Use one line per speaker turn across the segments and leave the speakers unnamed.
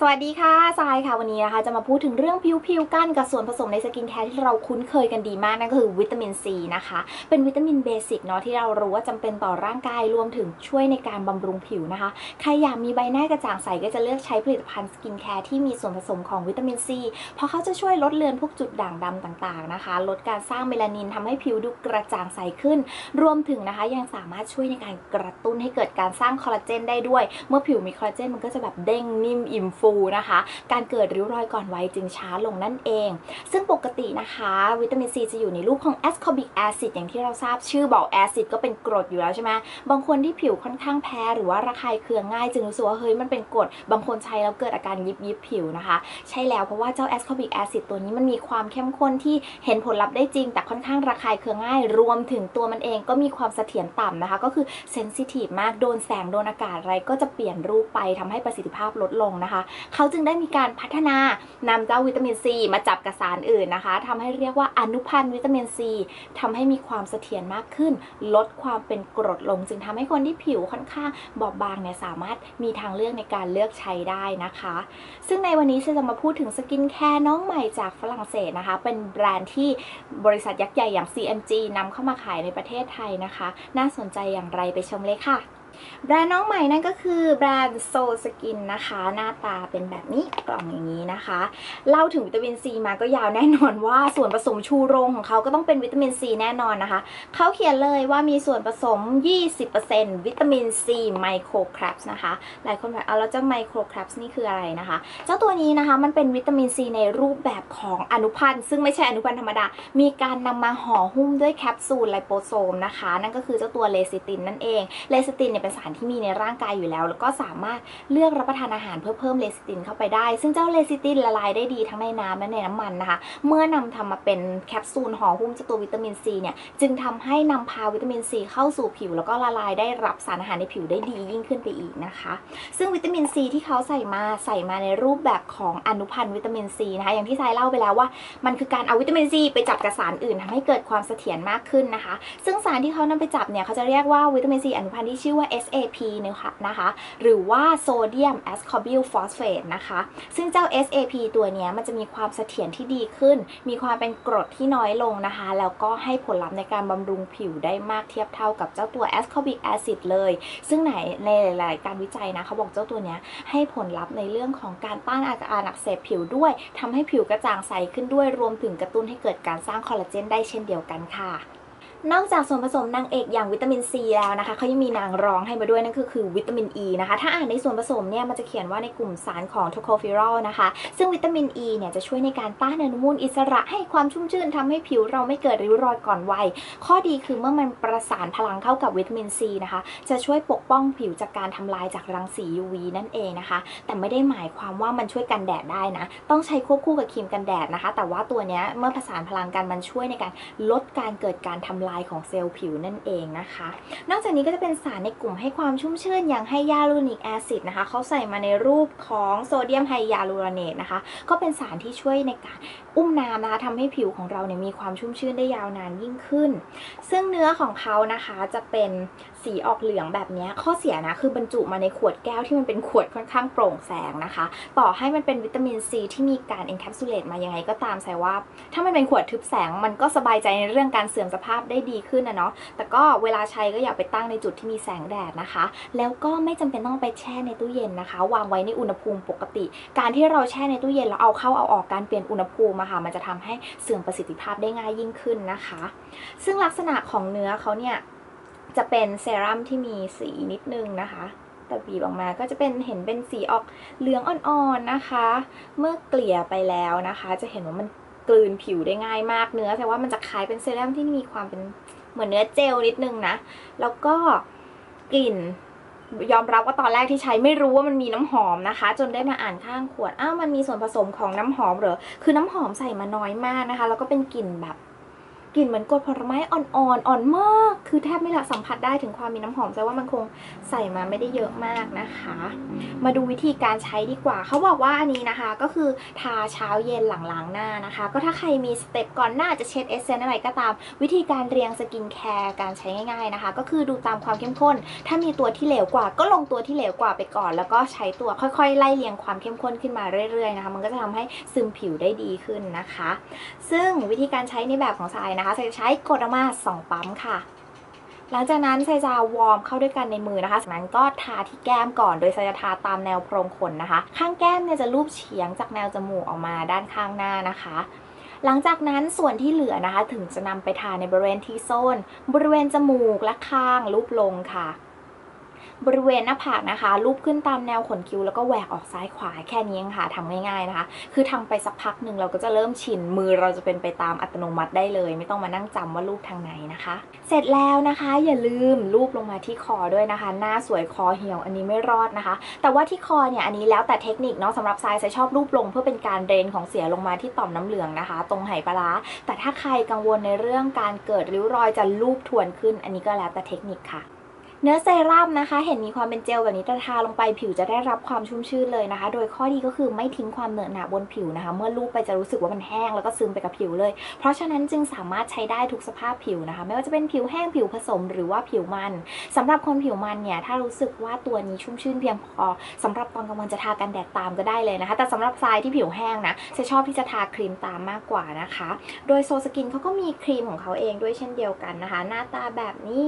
สวัสดีค่ะทรายค่ะ วันนี้นะคะ จะมาพูดถึงเรื่องผิวๆกันกับส่วนผสมในสกินแคร์ที่เราคุ้นเคยกันดีมาก นั่นก็คือวิตามินซีนะคะ เป็นวิตามินเบสิกเนาะที่เรารู้ว่าจำเป็นต่อร่างกายรวมถึงช่วยในการบำรุงผิวนะคะ ใครอยากมีใบหน้ากระจ่างใสก็จะเลือกใช้ผลิตภัณฑ์สกินแคร์ที่มีส่วนผสมของวิตามินซีเพราะเขาจะช่วยลดเลือนพวกจุดด่างดำต่างๆนะคะ ลดการสร้างเมลานินทำให้ผิวดูกระจ่างใสขึ้น รวมถึงนะคะยังสามารถช่วยในการกระตุ้นให้เกิดการสร้างคอลลาเจนได้ด้วย เมื่อผิวมีคอลลาเจนมันก็จะแบบเด้งนิ่มอิ่มฟูนะคะ การเกิดริ้วรอยก่อนวัยจึงช้าลงนั่นเอง ซึ่งปกตินะคะ วิตามินซีจะอยู่ในรูปของแอสคอบิกแอซิดอย่างที่เราทราบชื่อบอกแอซิดก็เป็นกรดอยู่แล้วใช่ไหมบางคนที่ผิวค่อนข้างแพ้หรือว่าระคายเคืองง่ายจึงรู้สึกว่าเฮ้ยมันเป็นกรดบางคนใช้แล้วเกิดอาการยิบยิบผิวนะคะ ใช่แล้วเพราะว่าเจ้าแอสคอบิกแอซิดตัวนี้มันมีความเข้มข้นที่เห็นผลลัพธ์ได้จริง แต่ค่อนข้างระคายเคืองง่าย รวมถึงตัวมันเองก็มีความเสถียรต่ำนะคะ ก็คือเซนซิทีฟมากโดนแสงโดนอากาศอะไรก็จะเปลี่ยนรูปไปทำให้ประสิทธิภาพลดลงนะคะเขาจึงได้มีการพัฒนานำเจ้าวิตามินซีมาจับกับสารอื่นนะคะทำให้เรียกว่าอนุพันธ์วิตามินซีทำให้มีความเสถียรมากขึ้น ลดความเป็นกรดลง จึงทำให้คนที่ผิวค่อนข้างบอบบางเนี่ยสามารถมีทางเลือกในการเลือกใช้ได้นะคะ ซึ่งในวันนี้ฉันจะมาพูดถึงสกินแคร์น้องใหม่จากฝรั่งเศสนะคะ เป็นแบรนด์ที่บริษัทยักษ์ใหญ่อย่าง CMG นำเข้ามาขายในประเทศไทยนะคะ น่าสนใจอย่างไรไปชมเลยค่ะ แบรนด์น้องใหม่นั่นก็คือแบรนด์โซสกินนะคะ หน้าตาเป็นแบบนี้กล่องอย่างนี้นะคะ เล่าถึงวิตามินซีมาก็ยาวแน่นอนว่าส่วนผสมชูโรงของเขาก็ต้องเป็นวิตามินซีแน่นอนนะคะ เขาเขียนเลยว่ามีส่วนผสม 20%วิตามินซีไมโครแครปส์นะคะ หลายคนแบบเอาแล้วเจ้าไมโครแครปส์นี่คืออะไรนะคะ เจ้าตัวนี้นะคะมันเป็นวิตามินซีในรูปแบบของอนุพันธ์ ซึ่งไม่ใช่อนุพันธ์ธรรมดา มีการนำมาห่อหุ้มด้วยแคปซูลไลโปโซมนะคะ นั่นก็คือเจ้าตัวเลซิตินนั่นเอง เลซิตินเนี่ยเป็นสารที่มีในร่างกายอยู่แล้ว แล้วก็สามารถเลือกรับประทานอาหารเพื่อเพิ่มเลซิตินเข้าไปได้ ซึ่งเจ้าเลซิตินละลายได้ดีทั้งในน้ำและในน้ำมันนะคะ เมื่อนำทำมาเป็นแคปซูลห่อหุ้มเจตัววิตามินซีเนี่ยจึงทำให้นำพาวิตามินซีเข้าสู่ผิว แล้วก็ละลายได้รับสารอาหารในผิวได้ดียิ่งขึ้นไปอีกนะคะ ซึ่งวิตามินซีที่เขาใส่มาใส่มาในรูปแบบของอนุพันธ์วิตามินซีนะคะอย่างที่ทรายเล่าไปแล้วว่า มันคือการเอาวิตามินซีไปจับกับสารอื่นทำให้เกิดความเสถียรมากขึ้นนะคะ ซึ่งสารที่เขานำไปจับเนี่ยเขาจะเรียกว่าวิตามินซีอนุพันธ์ที่ชื่อว่า SAP นะคะนะคะหรือว่าโซเดียมแอสคอบิลฟอสเฟตนะคะ ซึ่งเจ้า SAP ตัวนี้มันจะมีความเสถียรที่ดีขึ้น มีความเป็นกรดที่น้อยลงนะคะ แล้วก็ให้ผลลัพธ์ในการบำรุงผิวได้มากเทียบเท่ากับเจ้าตัว ascorbic acid เลย ซึ่งไหนในหลาย ๆ การวิจัยนะเขาบอกเจ้าตัวนี้ให้ผลลัพธ์ในเรื่องของการต้านอาการอักเสบผิวด้วยทำให้ผิวกระจ่างใสขึ้นด้วยรวมถึงกระตุ้นให้เกิดการสร้างคอลลาเจนได้เช่นเดียวกันค่ะ นอกจากส่วนผสมนางเอกอย่างวิตามินซีแล้วนะคะเขายังมีนางรองให้มาด้วยนั่นก็คือวิตามินอ e ีนะคะ ถ้าอ่านในส่วนผสมเนี่ยมันจะเขียนว่าในกลุ่มสารของโทโคฟิรอลนะคะ ซึ่งวิตามินอ e ีเนี่ยจะช่วยในการต้านอนุมูลอิสระให้ความชุ่มชื่นทำให้ผิวเราไม่เกิดริ้วรอยก่อนวัย ข้อดีคือเมื่อมันประสานพลังเข้ากับวิตามินซีนะคะ จะช่วยปกป้องผิวจากการทำลายจากรังสี UV นั่นเองนะคะ แต่ไม่ได้หมายความว่ามันช่วยกันแดดได้นะ ต้องใช้ควบคู่กับครีมกันแดดนะคะ แต่ว่าตัวเนี้ยเมื่อผสานพลังกันมันช่วยในการลดการเกิดการทำลายของเซลล์ผิวนั่นเองนะคะ นอกจากนี้ก็จะเป็นสารในกลุ่มให้ความชุ่มชื่นอย่างไฮยาลูริกแอซิดนะคะเขาใส่มาในรูปของโซเดียมไฮยาลูรอเนตนะคะ ก็เป็นสารที่ช่วยในการอุ้มน้ำนะคะทำให้ผิวของเราเนี่ยมีความชุ่มชื่นได้ยาวนานยิ่งขึ้น ซึ่งเนื้อของเขานะคะจะเป็นสีออกเหลืองแบบนี้ข้อเสียนะคือบรรจุมาในขวดแก้วที่มันเป็นขวดค่อนข้างโปร่งแสงนะคะ ต่อให้มันเป็นวิตามินซีที่มีการ encapsulate มายังไงก็ตามใส่ว่า ถ้ามันเป็นขวดทึบแสงมันก็สบายใจในเรื่องการเสื่อมสภาพได้ได้ดีขึ้นนะเนาะแต่ก็เวลาใช้ก็อย่าไปตั้งในจุดที่มีแสงแดดนะคะ แล้วก็ไม่จำเป็นต้องไปแช่ในตู้เย็นนะคะ วางไว้ในอุณหภูมิปกติ การที่เราแช่ในตู้เย็นแล้วเอาเข้าเอาออกการเปลี่ยนอุณหภูมิอะค่ะมันจะทำให้เสื่อมประสิทธิภาพได้ง่ายยิ่งขึ้นนะคะ ซึ่งลักษณะของเนื้อเขาเนี่ยจะเป็นเซรั่มที่มีสีนิดนึงนะคะแต่บีบออกมาก็จะเป็นเห็นเป็นสีออกเหลืองอ่อนๆนะคะ เมื่อเกลี่ยไปแล้วนะคะ จะเห็นว่ามัน กลืนผิวได้ง่ายมากเนื้อแต่ว่ามันจะคล้ายเป็นเซรั่มที่มีความเป็นเหมือนเนื้อเจลนิดนึงนะ แล้วก็กลิ่นยอมรับว่าตอนแรกที่ใช้ไม่รู้ว่ามันมีน้ำหอมนะคะ จนได้มาอ่านข้างขวดอ้าวมันมีส่วนผสมของน้ำหอมเหรอคือน้ำหอมใส่มาน้อยมากนะคะ แล้วก็เป็นกลิ่นแบบ กลิ่นเหมือนกดผลไม้อ่อนๆ อ่อนมาก คือแทบไม่ละสัมผัสได้ถึงความมีน้ำหอมแต่ว่ามันคงใส่มาไม่ได้เยอะมากนะคะ มาดูวิธีการใช้ดีกว่า เขาบอกว่าอันนี้นะคะก็คือทาเช้าเย็นหลังล้างหน้านะคะ ก็ถ้าใครมีสเต็ปก่อนหน้าจะเช็ดเอสเซนอะไรก็ตาม วิธีการเรียงสกินแคร์การใช้ง่ายๆนะคะ ก็คือดูตามความเข้มข้น ถ้ามีตัวที่เหลวกว่า ก็ลงตัวที่เหลวกว่าไปก่อน แล้วก็ใช้ตัวค่อยๆ ไล่เรียงความเข้มข้นขึ้นมาเรื่อยๆนะคะ มันก็จะทำให้ซึมผิวได้ดีขึ้นนะคะ ซึ่งวิธีการใช้ในแบบของทรายนะคะทรายจะใช้กดออกมา 2 ปั๊มค่ะ หลังจากนั้นทรายจะวอร์มเข้าด้วยกันในมือนะคะจากนั้นก็ทาที่แก้มก่อน โดยทรายจะทาตามแนวโพรงขนนะคะ ข้างแก้มเนี่ยจะรูปเฉียงจากแนวจมูกออกมาด้านข้างหน้านะคะหลังจากนั้นส่วนที่เหลือนะคะถึงจะนำไปทาในบริเวณที่โซน บริเวณจมูกและข้างรูปลงค่ะ บริเวณหน้าผากนะคะลูบขึ้นตามแนวขนคิ้วแล้วก็แหวกออกซ้ายขวาแค่นี้เองค่ะทำง่ายๆนะคะ คือทำไปสักพักหนึ่งเราก็จะเริ่มชินมือเราจะเป็นไปตามอัตโนมัติได้เลย ไม่ต้องมานั่งจำว่าลูบทางไหนนะคะ เสร็จแล้วนะคะอย่าลืมลูบลงมาที่คอด้วยนะคะ หน้าสวยคอเหี่ยวอันนี้ไม่รอดนะคะ แต่ว่าที่คอเนี่ยอันนี้แล้วแต่เทคนิคเนาะสำหรับทรายทรายชอบลูบลงเพื่อเป็นการเดรนของเสียลงมาที่ต่อมน้ำเหลืองนะคะ ตรงไหปลาร้าแต่ถ้าใครกังวลในเรื่องการเกิดริ้วรอยจะลูบทวนขึ้น อันนี้ก็แล้วแต่เทคนิคค่ะ เนื้อเซรั่มนะคะ เห็นมีความเป็นเจลแบบนี้แต่ทาลงไปผิวจะได้รับความชุ่มชื่นเลยนะคะ โดยข้อดีก็คือไม่ทิ้งความเหนอะหนะบนผิวนะคะ เมื่อลูบไปจะรู้สึกว่ามันแห้งแล้วก็ซึมไปกับผิวเลย เพราะฉะนั้นจึงสามารถใช้ได้ทุกสภาพผิวนะคะ ไม่ว่าจะเป็นผิวแห้งผิวผสมหรือว่าผิวมันสำหรับคนผิวมันเนี่ยถ้ารู้สึกว่าตัวนี้ชุ่มชื่นเพียงพอสำหรับตอนกลางวันจะทากันแดดตามก็ได้เลยนะคะ แต่สำหรับทรายที่ผิวแห้งนะจะชอบที่จะทาครีมตามมากกว่านะคะ โดยโซสกินเขาก็มีครีมของเขาเองด้วยเช่นเดียวกันนะคะ หน้าตาแบบนี้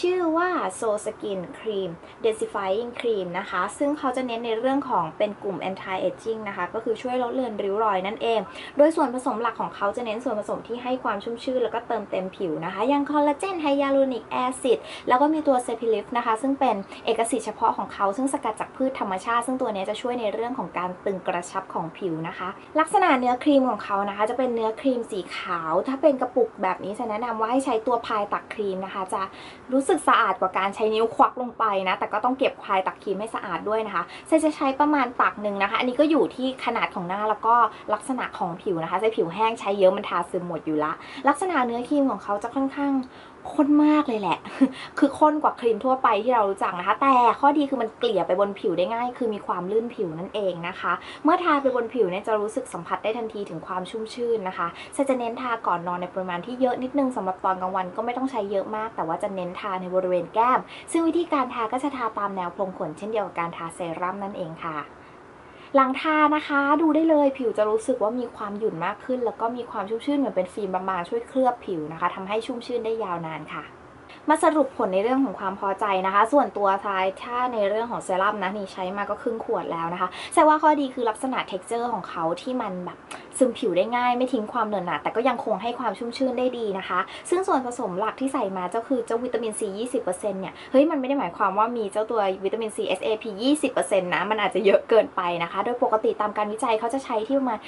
ชื่อว่า So Skin Cream Densifying Cream นะคะ ซึ่งเขาจะเน้นในเรื่องของเป็นกลุ่ม anti aging นะคะ ก็คือช่วยลดเลือนริ้วรอยนั่นเอง โดยส่วนผสมหลักของเขาจะเน้นส่วนผสมที่ให้ความชุ่มชื่นแล้วก็เติมเต็มผิวนะคะ อย่างคอลลาเจนไฮยาลูนิกแอซิดแล้วก็มีตัวเซพิลิฟนะคะ ซึ่งเป็นเอกสิทธิ์เฉพาะของเขา ซึ่งสกัดจากพืชธรรมชาติ ซึ่งตัวนี้จะช่วยในเรื่องของการตึงกระชับของผิวนะคะ ลักษณะเนื้อครีมของเขานะคะ จะเป็นเนื้อครีมสีขาว ถ้าเป็นกระปุกแบบนี้จะแนะนำว่าให้ใช้ตัวพายตักครีมนะคะ จะรู้สึกสะอาดกว่าการใช้ช้นิ้วควักลงไปนะ แต่ก็ต้องเก็บพายตักครีมให้สะอาดด้วยนะคะเซจะใช้ประมาณตักหนึ่งนะคะ อันนี้ก็อยู่ที่ขนาดของหน้าแล้วก็ลักษณะของผิวนะคะใช้ผิวแห้งใช้เยอะมันทาซึมหมดอยู่ละ ลักษณะเนื้อครีมของเขาจะค่อนข้างข้นมากเลยแหละ คือข้นกว่าครีมทั่วไปที่เรารู้จักนะคะ แต่ข้อดีคือมันเกลี่ยไปบนผิวได้ง่าย คือมีความลื่นผิวนั่นเองนะคะ เมื่อทาไปบนผิวเนี่ยจะรู้สึกสัมผัสได้ทันทีถึงความชุ่มชื่นนะคะจะเน้นทาก่อนนอนในปริมาณที่เยอะนิดนึงสำหรับตอนกลางวันก็ไม่ต้องใช้เยอะมาก แต่ว่าจะเน้นทาในบริเวณแก้มซึ่งวิธีการทาก็จะทาตามแนวพรงขนเช่นเดียวกับการทาเซรั่มนั่นเองค่ะ หลังทานะคะดูได้เลยผิวจะรู้สึกว่ามีความหยุ่นมากขึ้น แล้วก็มีความชุ่มชื่นเหมือนเป็นฟิล์มบางๆช่วยเคลือบผิวนะคะทำให้ชุ่มชื่นได้ยาวนานค่ะ มาสรุปผลในเรื่องของความพอใจนะคะ ส่วนตัวทรายถ้าในเรื่องของเซรั่มนะนี่ใช้มาก็ครึ่งขวดแล้วนะคะแต่ว่าข้อดีคือลักษณะ t e x t อร์ของเขาที่มันแบบซึมผิวได้ง่าย ไม่ทิ้งความเหนอะหนะแต่ก็ยังคงให้ความชุ่มชื่นได้ดีนะคะ ซึ่งส่วนผสมหลักที่ใส่มาก็คือเจ้าวิตามินซี20%เนี่ยเฮ้ยมันไม่ได้หมายความว่ามีเจ้าตัววิตามินซี SAP 20%นะมันอาจจะเยอะเกินไปนะคะ โดยปกติตามการวิจัยเขาจะใช้ที่ประมาณ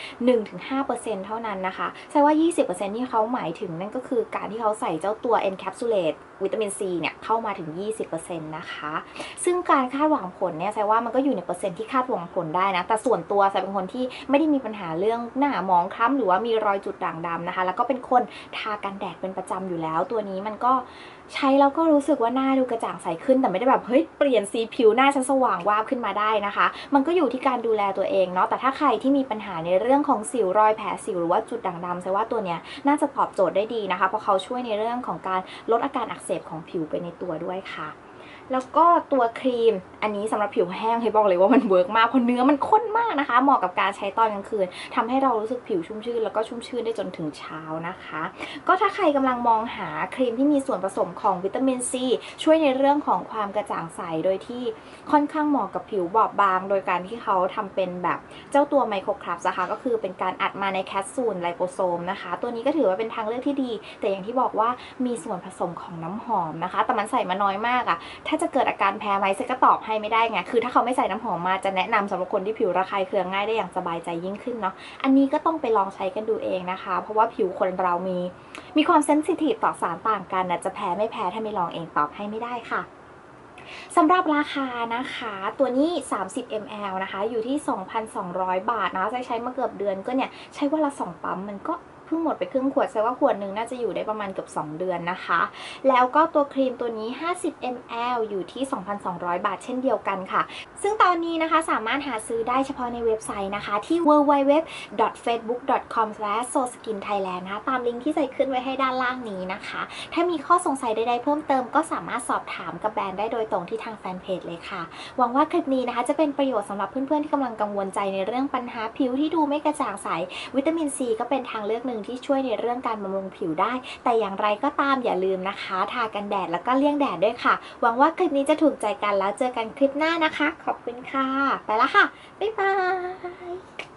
1-5%เท่านั้นนะคะใช่ว่า 20%ที่เขาหมายถึงนั่นก็คือการที่เขาใส่เจ้าตัว encapsulate วิตามินซีเนี่ยเข้ามาถึง 20%นะคะ ซึ่งการคาดหวังผลเนี่ยแซว่ามันก็อยู่ในเปอร์เซ็นต์ที่คาดหวังผลได้นะ แต่ส่วนตัวแซเป็นคนที่ไม่ได้มีปัญหาเรื่องหน้าหมองคล้ำหรือว่ามีรอยจุดด่างดำนะคะ แล้วก็เป็นคนทากันแดดเป็นประจำอยู่แล้ว ตัวนี้มันก็ใช้แล้วก็รู้สึกว่าหน้าดูกระจ่างใสขึ้น แต่ไม่ได้แบบเฮ้ยเปลี่ยนสีผิวหน้าฉันสว่างวาบขึ้นมาได้นะคะ มันก็อยู่ที่การดูแลตัวเองเนาะ แต่ถ้าใครที่มีปัญหาในเรื่องของสิวรอยแผลสิวหรือว่าจุดด่างดำแซว่าตัวเนี้ยน่าจะตอบโจทย์ได้ดีนะคะ เพราะเขาช่วยในเรื่องของการลดอาการอักเสบของผิวไปในตัวด้วยค่ะ แล้วก็ตัวครีม อันนี้สำหรับผิวแห้งให้บอกเลยว่ามันเวิร์กมากเพราะเนื้อมันข้นมากนะคะ เหมาะกับการใช้ตอนกลางคืนทำให้เรารู้สึกผิวชุ่มชื่นแล้วก็ชุ่มชื่นได้จนถึงเช้านะคะ ก็ถ้าใครกำลังมองหาครีมที่มีส่วนผสมของวิตามินซีช่วยในเรื่องของความกระจ่างใสโดยที่ค่อนข้างเหมาะกับผิวบอบบาง โดยการที่เขาทำเป็นแบบเจ้าตัวไมโครคลับนะคะก็คือเป็นการอัดมาในแคปซูลไลโปโซมนะคะ ตัวนี้ก็ถือว่าเป็นทางเลือกที่ดี แต่อย่างที่บอกว่ามีส่วนผสมของน้ำหอมนะคะ แต่มันใส่มาน้อยมากอะ่ะถ้าจะเกิดอาการแพ้ไหมเซก็ตอบให้ไม่ได้ไง คือถ้าเขาไม่ใส่น้ำหอมมาจะแนะนำสำหรับคนที่ผิวระคายเคืองง่ายได้อย่างสบายใจยิ่งขึ้นเนาะ อันนี้ก็ต้องไปลองใช้กันดูเองนะคะ เพราะว่าผิวคนเรามี มีความเซนซิทีฟต่อสารต่างกันนะจะแพ้ไม่แพ้ถ้าไม่ลองเองตอบให้ไม่ได้ค่ะสำหรับราคานะคะ ตัวนี้ 30 ml นะคะ อยู่ที่ 2,200 บาทนะใช้ใช้มาเกือบเดือนก็เนี่ย ใช้วันละ 2 ปั๊มมันก็ เพิ่งหมดไปครึ่งขวดแสดงว่าขวดหนึ่งน่าจะอยู่ได้ประมาณเกือบ2 เดือนนะคะ แล้วก็ตัวครีมตัวนี้ 50 ml อยู่ที่ 2,200 บาทเช่นเดียวกันค่ะ ซึ่งตอนนี้นะคะสามารถหาซื้อได้เฉพาะในเว็บไซต์นะคะที่ www.facebook.com/soskinthailand นะคะตามลิงก์ที่ใส่ขึ้นไว้ให้ด้านล่างนี้นะคะ ถ้ามีข้อสงสัยใดๆเพิ่มเติมก็สามารถสอบถามกับแบรนด์ได้โดยตรงที่ทางแฟนเพจเลยค่ะ หวังว่าคลิปนี้นะคะจะเป็นประโยชน์สำหรับเพื่อนๆที่กำลังกังวลใจในเรื่องปัญหาผิวที่ดูไม่กระจ่างใสวิตามินซีก็เป็นทางเลือกหนึ่งนึ่งที่ช่วยในเรื่องการบำรุงผิวได้ แต่อย่างไรก็ตามอย่าลืมนะคะ ทากันแดดแล้วก็เลี่ยงแดดด้วยค่ะ หวังว่าคลิปนี้จะถูกใจกันแล้วเจอกันคลิปหน้านะคะ ขอบคุณค่ะ ไปละค่ะ บ๊ายบาย